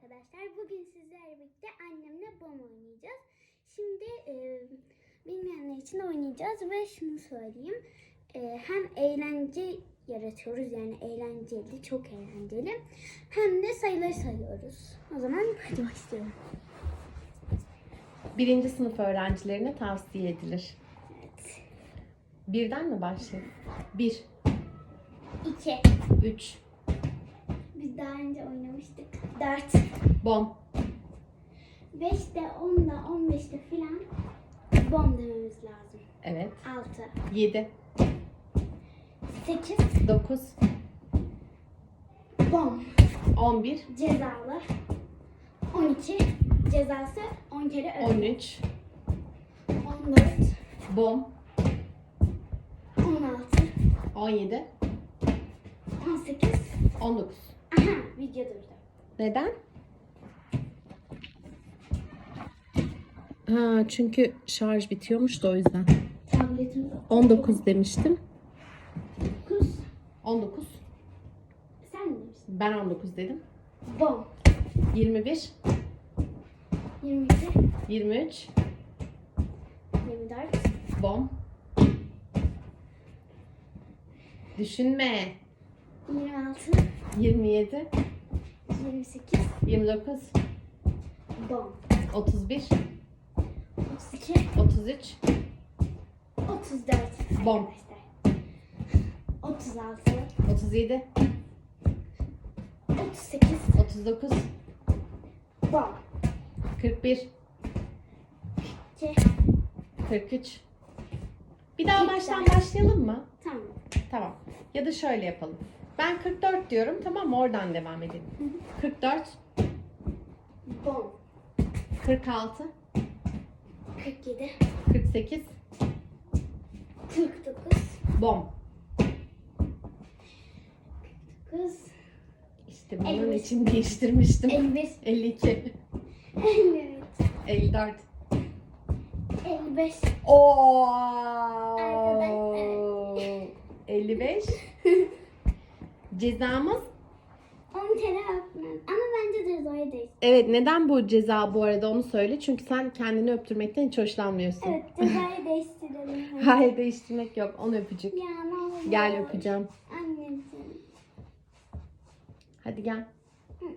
arkadaşlar. Bugün sizlerle birlikte annemle bom oynayacağız. Şimdi e, bilmeyenler için oynayacağız ve şunu söyleyeyim. E, hem eğlence yaratıyoruz yani eğlenceli, çok eğlenceli. Hem de sayıları sayıyoruz. O zaman hadi başlayalım. Birinci sınıf öğrencilerine tavsiye edilir. Evet. Birden mi başlayalım? Bir, 2. üç, Biz daha önce oynamıştık. 4. bom, 5'te, 10'da, 15'te filan bom dememiz lazım. evet, 6. yedi, 8. dokuz, Bom. on bir, cezalı. 12 cezası 10 kere on ödül. üç, 14, bom, 16, on yedi, 18. on dokuz. Aha video durdu. Neden? Ha, çünkü şarj bitiyormuş da o yüzden. Tabletim 19 demiştim. 9. 19. Sen ne demiştin? Ben 19 dedim. Bom. 21, 22, 23, 24, bom. Düşünme. 26, 27, 28, 29, bom. 31, 32, 33, 34. Bom. Arkadaşlar. 36, 37, 38, 39, bom. 41, 2, 43. Bir daha baştan başlayalım mı? tamam. Tamam. Ya da şöyle yapalım. Ben 44 diyorum tamam mı? Oradan devam edelim. 44, Bom. 46, 47, 48, 49, bom. 9, İşte bunun Elli. için değiştirmiştim. 51, 52, 53, 54. 55, Oo! Arkadaşlar. 55. Cezamız 10 kere öpmem. Ama bence cezayı değil. Evet neden bu ceza bu arada onu söyle. Çünkü sen kendini öptürmekten hiç hoşlanmıyorsun. Evet cezayı değiştirelim. Hayır değiştirmek yok. Onu öpücük. Ya ne olur. Gel öpeceğim. Anneciğim. Hadi gel. Hı hı.